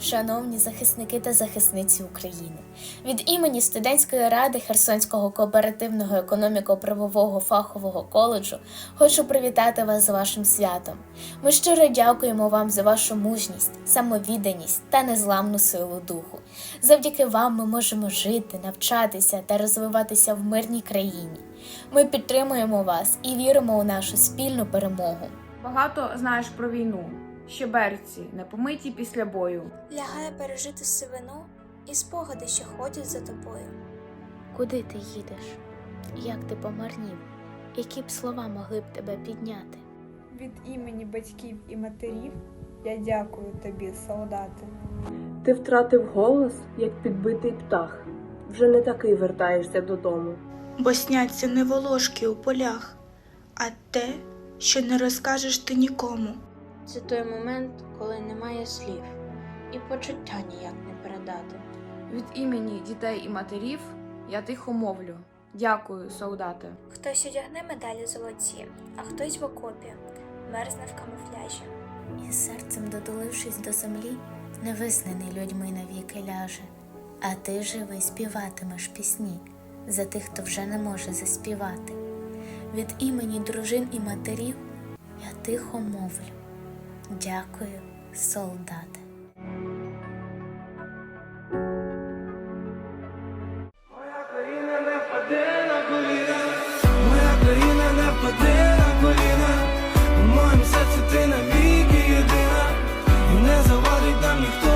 шановні захисники та захисниці України, від імені студентської ради Херсонського кооперативного економіко-правового фахового коледжу хочу привітати вас з вашим святом. Ми щиро дякуємо вам за вашу мужність, самовідданість та незламну силу духу. Завдяки вам ми можемо жити, навчатися та розвиватися в мирній країні. Ми підтримуємо вас і віримо у нашу спільну перемогу. Багато знаєш про війну. Щеберці, непомиті після бою. Лягає пережити сивину і спогади, що ходять за тобою. Куди ти їдеш? Як ти помарнів? Які б слова могли б тебе підняти? Від імені батьків і матерів я дякую тобі, солдати. Ти втратив голос, як підбитий птах. Вже не такий вертаєшся додому. бо сняться не волошки у полях, а те, що не розкажеш ти нікому. Це той момент, коли немає слів, і почуття ніяк не передати. Від імені дітей і матерів я тихо мовлю. Дякую, солдати. Хтось одягне медалі золоті, а хтось в окопі, мерзне в камуфляжі. І серцем дотулившись до землі, невизнаний людьми навіки ляже, а ти живий співатимеш пісні за тих, хто вже не може заспівати. Від імені дружин і матерів я тихо мовлю. Дякую, солдати. Моя країна не впаде на коліна, моя країна не впаде на коліна, в серці ти навіки єдина, і не завадить нам ніхто.